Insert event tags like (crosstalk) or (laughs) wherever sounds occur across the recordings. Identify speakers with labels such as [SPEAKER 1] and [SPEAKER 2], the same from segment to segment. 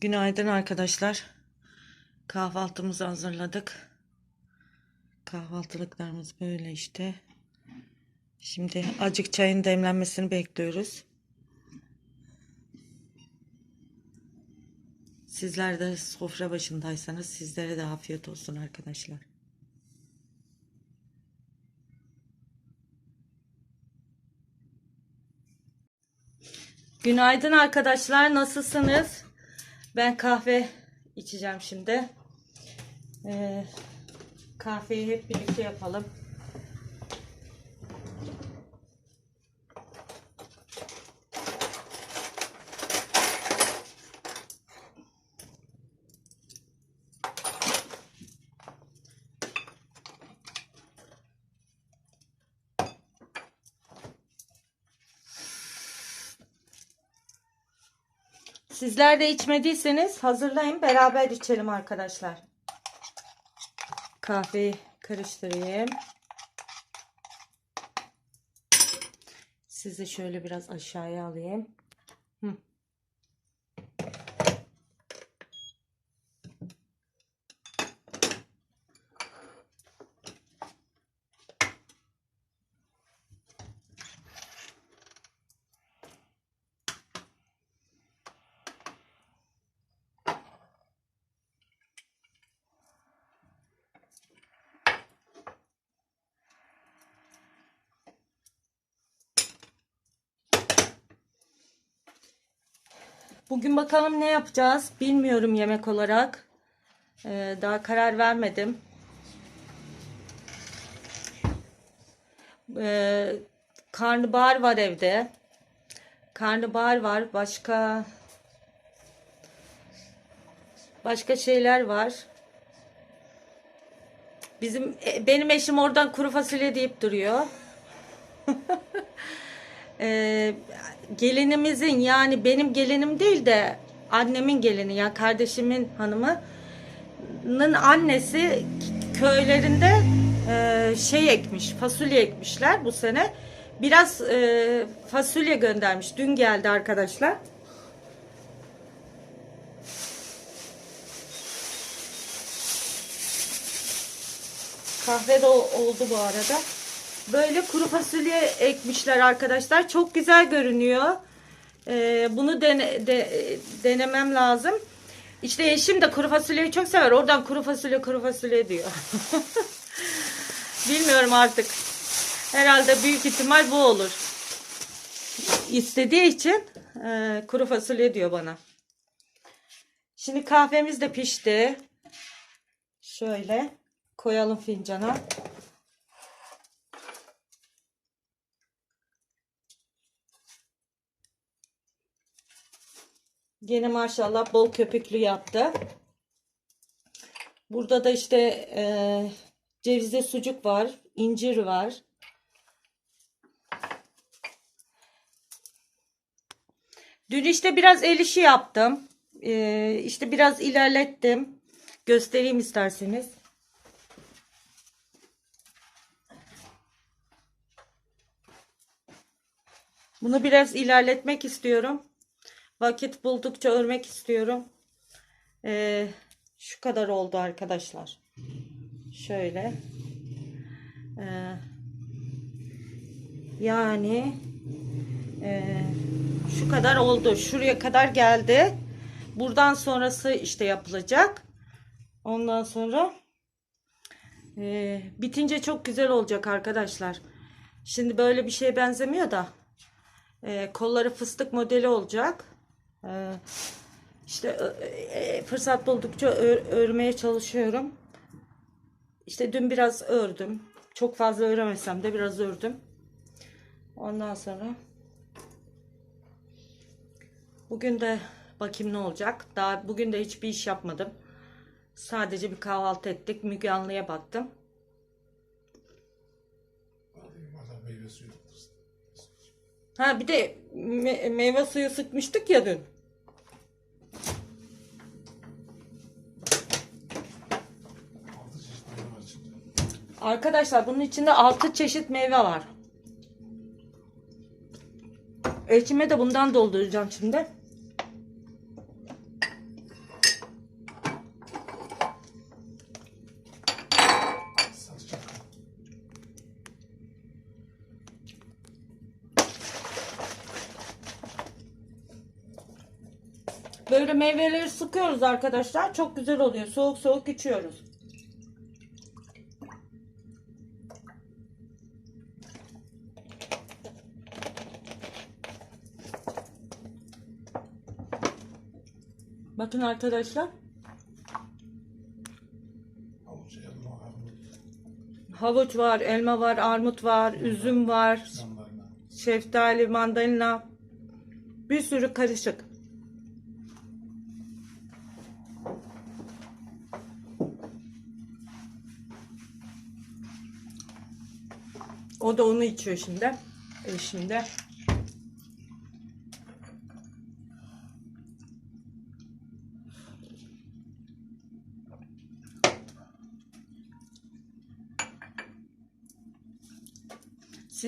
[SPEAKER 1] Günaydın arkadaşlar. Kahvaltımızı hazırladık. Kahvaltılıklarımız böyle işte. Şimdi acık çayın demlenmesini bekliyoruz. Sizler de sofra başındaysanız sizlere de afiyet olsun arkadaşlar. Günaydın arkadaşlar. Nasılsınız? Ben kahve içeceğim şimdi. Ee, kahveyi hep birlikte yapalım. Sizler de içmediyseniz hazırlayın beraber içelim arkadaşlar. Kahveyi karıştırayım. Sizi şöyle biraz aşağıya alayım. Bugün bakalım ne yapacağız bilmiyorum yemek olarak. Ee, daha karar vermedim. Ee, karnabahar var evde. Karnabahar var. Başka başka şeyler var. Bizim e, benim eşim oradan kuru fasulye deyip duruyor. (laughs) Ee, gelinimizin yani benim gelinim değil de annemin gelini yani kardeşimin hanımının annesi köylerinde e, şey ekmiş fasulye ekmişler bu sene. Biraz e, fasulye göndermiş. Dün geldi arkadaşlar. Kahve de oldu bu arada Böyle kuru fasulye ekmişler arkadaşlar. Çok güzel görünüyor. Ee, bunu dene, de, denemem lazım. İşte eşim de kuru fasulyeyi çok sever. Oradan kuru fasulye kuru fasulye diyor. (laughs) Bilmiyorum artık. Herhalde büyük ihtimal bu olur. İstediği için e, kuru fasulye diyor bana. Şimdi kahvemiz de pişti. Şöyle koyalım fincana. Gene maşallah bol köpüklü yaptı. Burada da işte e, cevizli sucuk var, incir var. Dün işte biraz el işi yaptım. E, işte biraz ilerlettim. Göstereyim isterseniz. Bunu biraz ilerletmek istiyorum. Vakit buldukça örmek istiyorum. Ee, şu kadar oldu arkadaşlar. Şöyle. Ee, yani e, şu kadar oldu. Şuraya kadar geldi. Buradan sonrası işte yapılacak. Ondan sonra e, bitince çok güzel olacak arkadaşlar. Şimdi böyle bir şeye benzemiyor da e, kolları fıstık modeli olacak. Ee, işte e, fırsat buldukça ör- örmeye çalışıyorum. İşte dün biraz ördüm. Çok fazla öremesem de biraz ördüm. Ondan sonra bugün de bakayım ne olacak. Daha bugün de hiçbir iş yapmadım. Sadece bir kahvaltı ettik. Müge Anlı'ya baktım. Ha bir de me- meyve suyu sıkmıştık ya dün. Arkadaşlar bunun içinde 6 çeşit meyve var. Ekime de bundan dolduracağım şimdi. Böyle meyveleri sıkıyoruz arkadaşlar. Çok güzel oluyor. Soğuk soğuk içiyoruz. Bakın arkadaşlar. Havuç var, elma var, armut var, üzüm var, şeftali, mandalina. Bir sürü karışık. O da onu içiyor şimdi. Eşimde.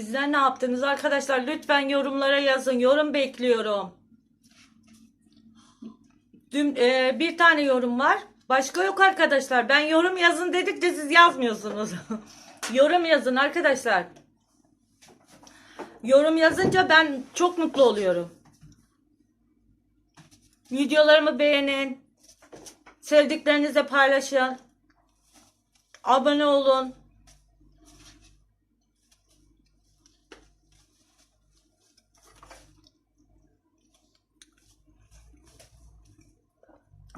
[SPEAKER 1] Sizler ne yaptınız arkadaşlar? Lütfen yorumlara yazın. Yorum bekliyorum. Dün e, bir tane yorum var. Başka yok arkadaşlar. Ben yorum yazın dedikçe siz yazmıyorsunuz. (laughs) yorum yazın arkadaşlar. Yorum yazınca ben çok mutlu oluyorum. Videolarımı beğenin. Sevdiklerinizle paylaşın. Abone olun.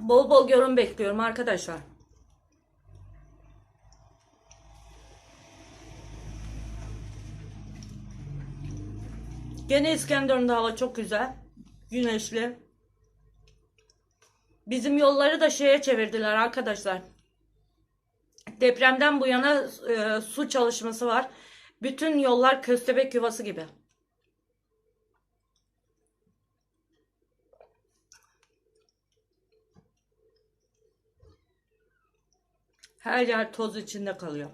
[SPEAKER 1] Bol bol yorum bekliyorum arkadaşlar. Gene İskenderun'da hava çok güzel. Güneşli. Bizim yolları da şeye çevirdiler arkadaşlar. Depremden bu yana e, su çalışması var. Bütün yollar köstebek yuvası gibi. Her yer toz içinde kalıyor.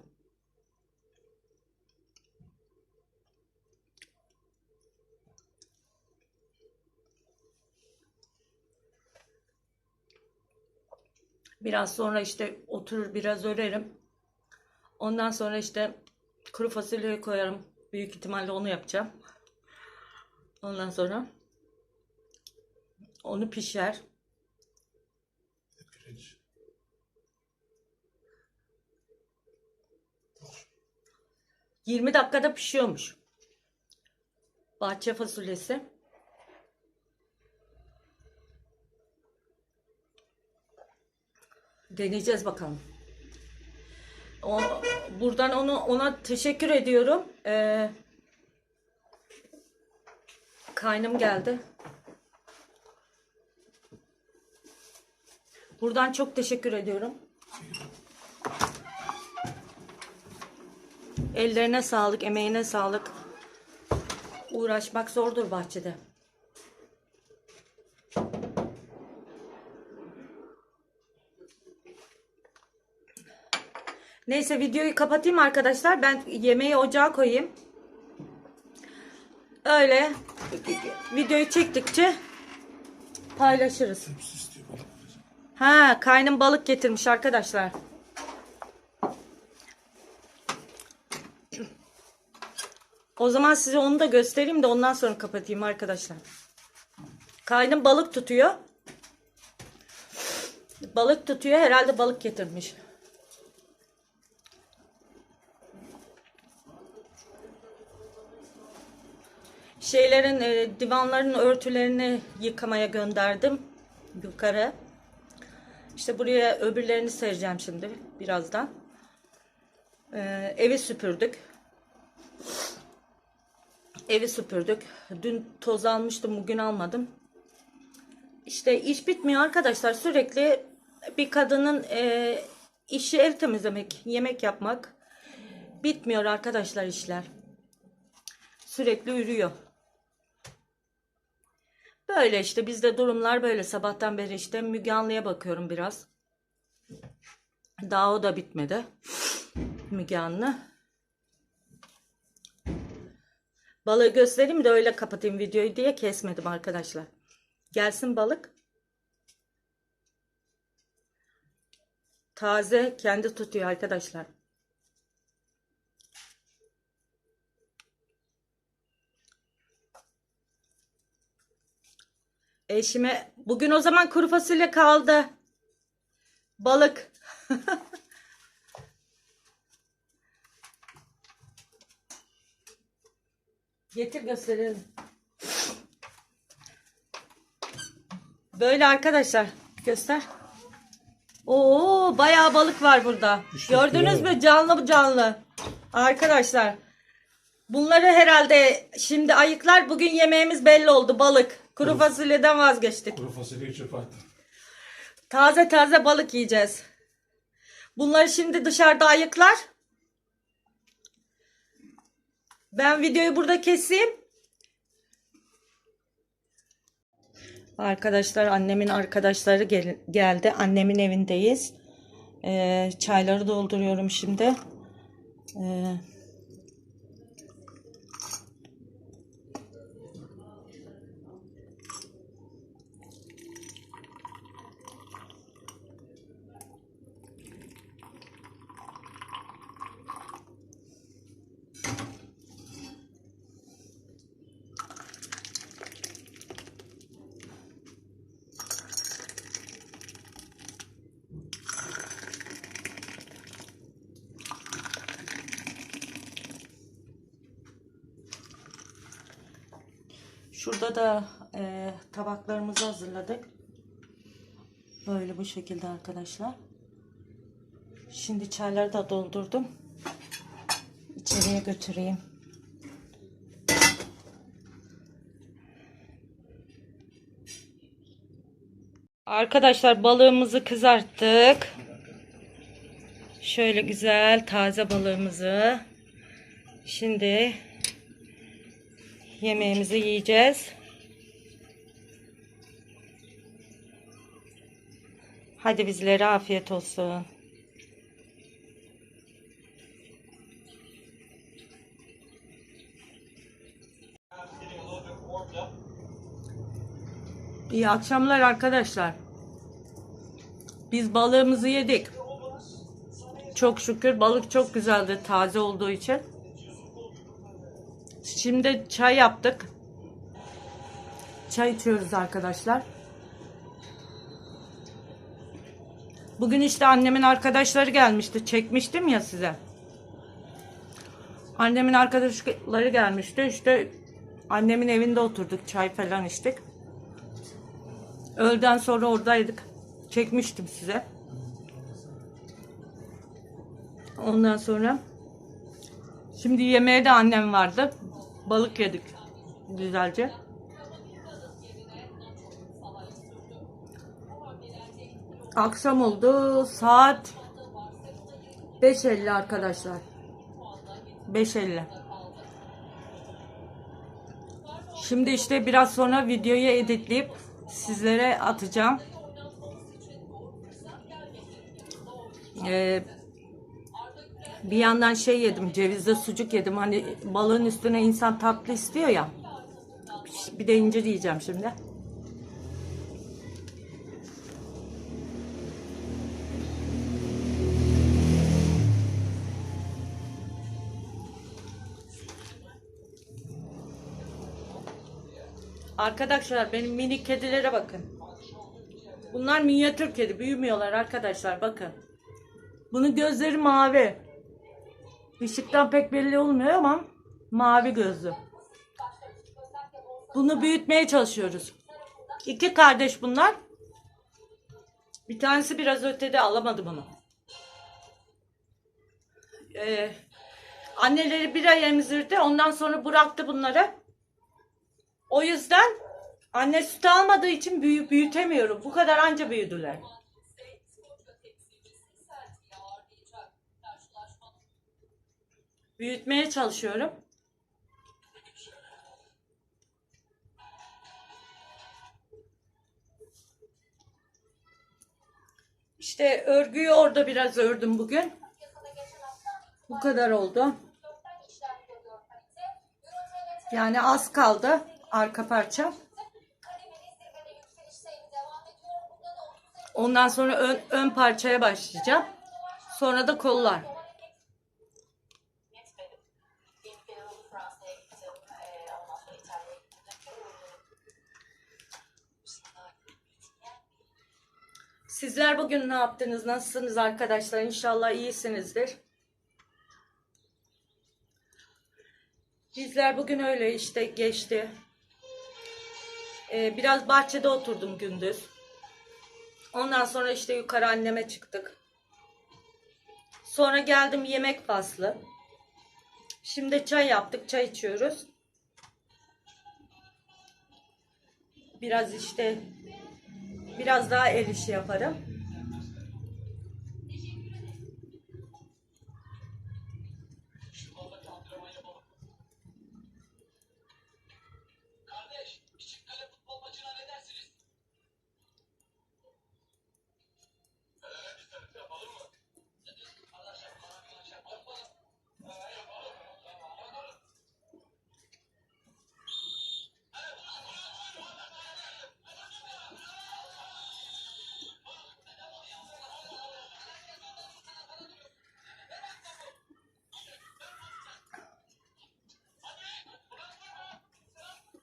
[SPEAKER 1] Biraz sonra işte oturur biraz örerim. Ondan sonra işte kuru fasulyeyi koyarım. Büyük ihtimalle onu yapacağım. Ondan sonra onu pişer. 20 dakikada pişiyormuş. Bahçe fasulyesi. Deneyeceğiz bakalım. O, buradan onu ona teşekkür ediyorum. Ee, kaynım geldi. Buradan çok teşekkür ediyorum. Ellerine sağlık, emeğine sağlık. Uğraşmak zordur bahçede. Neyse videoyu kapatayım arkadaşlar. Ben yemeği ocağa koyayım. Öyle videoyu çektikçe paylaşırız. Ha, kaynım balık getirmiş arkadaşlar. O zaman size onu da göstereyim de ondan sonra kapatayım arkadaşlar. Kaynım balık tutuyor. Balık tutuyor. Herhalde balık getirmiş. Şeylerin, e, divanların örtülerini yıkamaya gönderdim. Yukarı. İşte buraya öbürlerini sereceğim şimdi birazdan. Ee, evi süpürdük. Evi süpürdük. Dün toz almıştım, bugün almadım. İşte iş bitmiyor arkadaşlar. Sürekli bir kadının e, işi ev temizlemek, yemek yapmak. Bitmiyor arkadaşlar işler. Sürekli yürüyor. Böyle işte bizde durumlar böyle. Sabahtan beri işte Müge Anlı'ya bakıyorum biraz. Daha o da bitmedi. Müge Anlı. Balığı göstereyim de öyle kapatayım videoyu diye kesmedim arkadaşlar. Gelsin balık. Taze kendi tutuyor arkadaşlar. Eşime bugün o zaman kuru fasulye kaldı. Balık. (laughs) Getir gösterelim. Böyle arkadaşlar göster. Oo bayağı balık var burada.
[SPEAKER 2] İşte
[SPEAKER 1] Gördünüz mü canlı canlı. Arkadaşlar bunları herhalde şimdi ayıklar bugün yemeğimiz belli oldu balık. Kuru fasulyeden vazgeçtik.
[SPEAKER 2] Kuru fasulyeyi çöpe attım.
[SPEAKER 1] Taze taze balık yiyeceğiz. Bunları şimdi dışarıda ayıklar. Ben videoyu burada keseyim. Arkadaşlar annemin arkadaşları gel- geldi. Annemin evindeyiz. Ee, çayları dolduruyorum şimdi. Ee, Şurada da e, tabaklarımızı hazırladık. Böyle bu şekilde arkadaşlar. Şimdi çayları da doldurdum. İçeriye götüreyim. Arkadaşlar balığımızı kızarttık. Şöyle güzel taze balığımızı. Şimdi yemeğimizi yiyeceğiz. Hadi bizlere afiyet olsun. İyi akşamlar arkadaşlar. Biz balığımızı yedik. Çok şükür balık çok güzeldi taze olduğu için. Şimdi çay yaptık. Çay içiyoruz arkadaşlar. Bugün işte annemin arkadaşları gelmişti. Çekmiştim ya size. Annemin arkadaşları gelmişti. İşte annemin evinde oturduk. Çay falan içtik. Öğleden sonra oradaydık. Çekmiştim size. Ondan sonra şimdi yemeğe de annem vardı. Balık yedik güzelce. Akşam oldu. Saat 5.50 arkadaşlar. 5.50. Şimdi işte biraz sonra videoyu editleyip sizlere atacağım. Ee, bir yandan şey yedim, cevizli sucuk yedim. Hani balığın üstüne insan tatlı istiyor ya. Bir de incir yiyeceğim şimdi. Arkadaşlar benim mini kedilere bakın. Bunlar minyatür kedi. Büyümüyorlar arkadaşlar bakın. Bunun gözleri mavi. Işıktan pek belli olmuyor ama mavi gözlü. Bunu büyütmeye çalışıyoruz. İki kardeş bunlar. Bir tanesi biraz ötede alamadı bunu. Ee, anneleri bir ay emzirdi. Ondan sonra bıraktı bunları. O yüzden anne sütü almadığı için büyü, büyütemiyorum. Bu kadar anca büyüdüler. Büyütmeye çalışıyorum. İşte örgüyü orada biraz ördüm bugün. Bu kadar oldu. Yani az kaldı arka parça. Ondan sonra ön, ön parçaya başlayacağım. Sonra da kollar. Sizler bugün ne yaptınız? Nasılsınız arkadaşlar? İnşallah iyisinizdir. Bizler bugün öyle işte geçti. Ee, biraz bahçede oturdum gündüz. Ondan sonra işte yukarı anneme çıktık. Sonra geldim yemek faslı. Şimdi çay yaptık, çay içiyoruz. Biraz işte biraz daha el işi yaparım.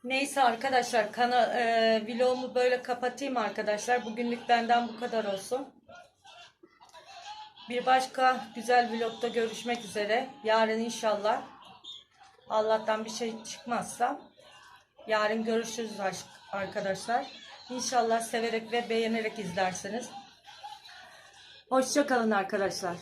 [SPEAKER 1] Neyse arkadaşlar kana, e, vlogumu böyle kapatayım arkadaşlar. Bugünlük benden bu kadar olsun. Bir başka güzel vlogda görüşmek üzere. Yarın inşallah. Allah'tan bir şey çıkmazsa. Yarın görüşürüz aşk- arkadaşlar. İnşallah severek ve beğenerek izlersiniz. Hoşçakalın arkadaşlar.